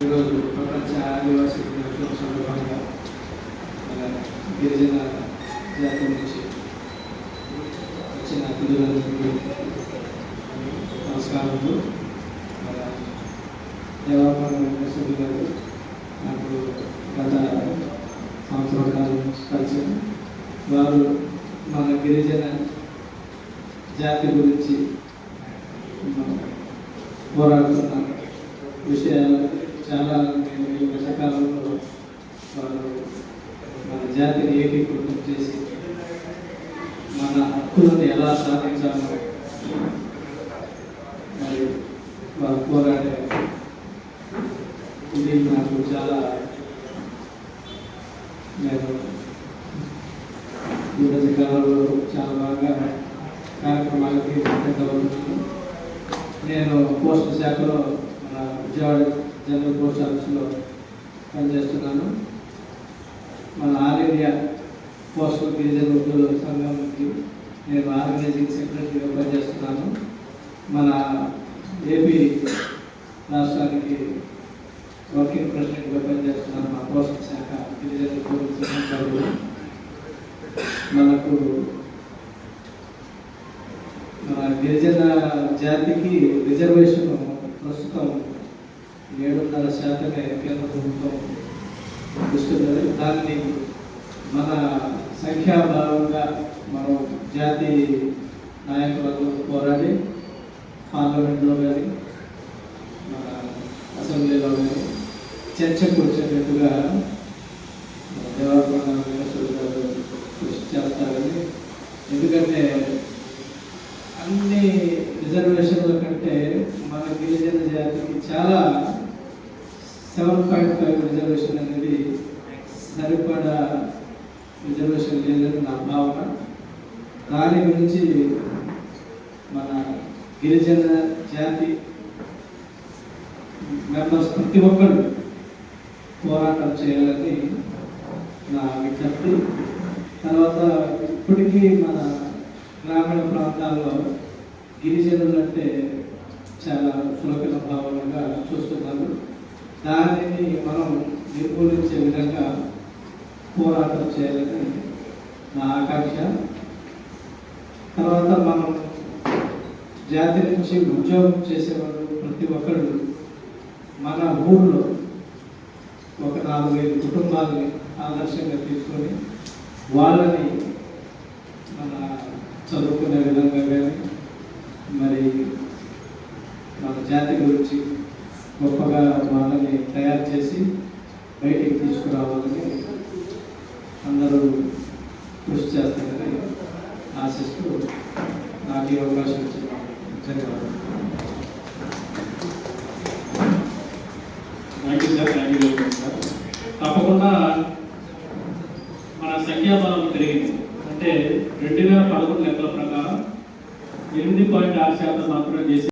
ఈరోజు ప్రపంచ ఆదివాసీ దినోత్సవం సందర్భంగా గిరిజన జాతి నుంచి వచ్చిన అతిథులందరికీ నమస్కారములు మన దేవాలయ గారు నాకు గత సంవత్సరం కాలం నుంచి కలిసి వారు మన గిరిజన జాతి గురించి పోరాడుతున్న విషయాలు చాలా నేను ఈ మధ్యకాలంలో వారు మన జాతిని ఏకీకృతం చేసి మన హక్కులను ఎలా సాధించాలో మరి వారు పోరాడే ఇది నాకు చాలా నేను ఈ మధ్యకాలంలో చాలా బాగా కార్యక్రమాలకి నేను పోస్ట్ శాఖలో విజయవాడ జనరల్ పోస్ట్ ఆఫీస్లో పనిచేస్తున్నాను. మన ఆల్ ఇండియా పోస్టల్ గిరిజన ఉద్యోగ సంఘానికి నేను ఆర్గనైజింగ్ సెక్రటరీగా పనిచేస్తున్నాను. మన ఏపీ రాష్ట్రానికి వర్కింగ్ ప్రెసిడెంట్గా పనిచేస్తున్నాను. మా పోస్టల్ శాఖ గిరిజన ఉద్యోగ మనకు మన గిరిజన జాతికి రిజర్వేషన్ ప్రస్తుతం ఏడున్నర శాతమే కేంద్ర ప్రభుత్వం ఇస్తున్నది దాన్ని మన సంఖ్యాభావంగా మనం జాతి నాయకులతో పోరాడి పార్లమెంట్లో కానీ మన అసెంబ్లీలో కానీ చర్చకు వచ్చేటట్టుగా దేవాలయ గారు కృషి చేస్తారని ఎందుకంటే కంటే మన గిరిజన జాతికి చాలా సెవెన్ పాయింట్ ఫైవ్ రిజర్వేషన్ అనేది సరిపడా రిజర్వేషన్ లేదని నా భావన. దాని గురించి మన గిరిజన జాతి మెంబర్స్ ప్రతి ఒక్కరు పోరాటం చేయాలని నా విజ్ఞప్తి. తర్వాత ఇప్పటికీ మన గ్రామీణ ప్రాంతాల్లో గిరిజనులు అంటే చాలా సులభన భావనగా చూస్తున్నారు దానిని మనం నిర్మూలించే విధంగా పోరాటం చేయాలని నా ఆకాంక్ష. తర్వాత మనం జాతి నుంచి ఉద్యోగం చేసేవాళ్ళు ప్రతి ఒక్కరు మన ఊళ్ళో ఒక నాలుగైదు కుటుంబాలని ఆదర్శంగా తీసుకొని వాళ్ళని మన చదువుకునే విధంగా కానీ జాతి గురించి గొప్పగా వాళ్ళని తయారు చేసి బయటికి తీసుకురావాలని అందరూ కృషి చేస్తారని ఆశిస్తూ నాకు ఈ అవకాశం ఇచ్చిన ధన్యవాదాలు. తప్పకుండా మన సంఖ్యాబలం పెరిగింది. అంటే రెండు వేల పదకొండు లెక్కల ప్రకారం ఎనిమిది పాయింట్ ఆరు శాతం మాత్రమే చేసి